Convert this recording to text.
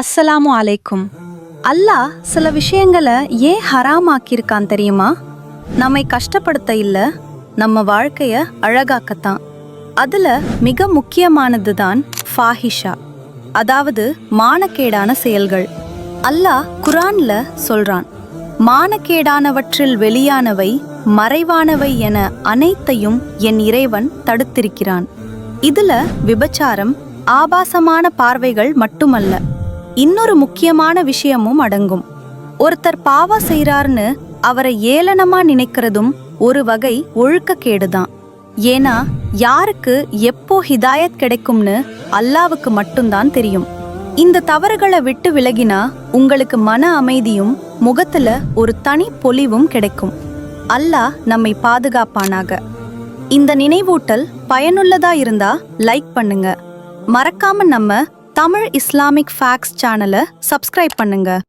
அஸ்ஸலாமு அலைக்கும். அல்லாஹ் சில விஷயங்களை ஏன் ஹராமாக்கியிருக்கான் தெரியுமா? நம்மை கஷ்டப்படுத்த இல்லை நம்ம வாழ்க்கைய அழகாக்கத்தான். அதுல மிக முக்கியமானது தான் ஃபாஹிஷா அதாவது மானக்கேடான செயல்கள். அல்லாஹ் குரான்ல சொல்றான் மானக்கேடானவற்றில் வெளியானவை மறைவானவை என அனைத்தையும் என் இறைவன் தடுத்திருக்கிறான். இதுல விபச்சாரம் ஆபாசமான பார்வைகள் மட்டுமல்ல. இன்னொரு முக்கியமான விஷயமும் அடங்கும். ஒருத்தர் பாவா செய்கிறார்னு அவரை ஏளனமா நினைக்கிறதும் ஒரு வகை ஒழுக்கக்கேடுதான். ஏன்னா யாருக்கு எப்போ ஹிதாயத் கிடைக்கும்னு அல்லாவுக்கு மட்டும்தான் தெரியும். இந்த தவறுகளை விட்டு விலகினா உங்களுக்கு மன அமைதியும் முகத்துல ஒரு தனி பொலிவும் கிடைக்கும். அல்லாஹ் நம்மை பாதுகாப்பானாக. இந்த நினைவூட்டல் பயனுள்ளதா இருந்தா லைக் பண்ணுங்க. மறக்காம நம்ம தமிழ் இஸ்லாமிக் ஃபேக்ஸ் சேனலை சப்ஸ்கிரைப் பண்ணுங்க.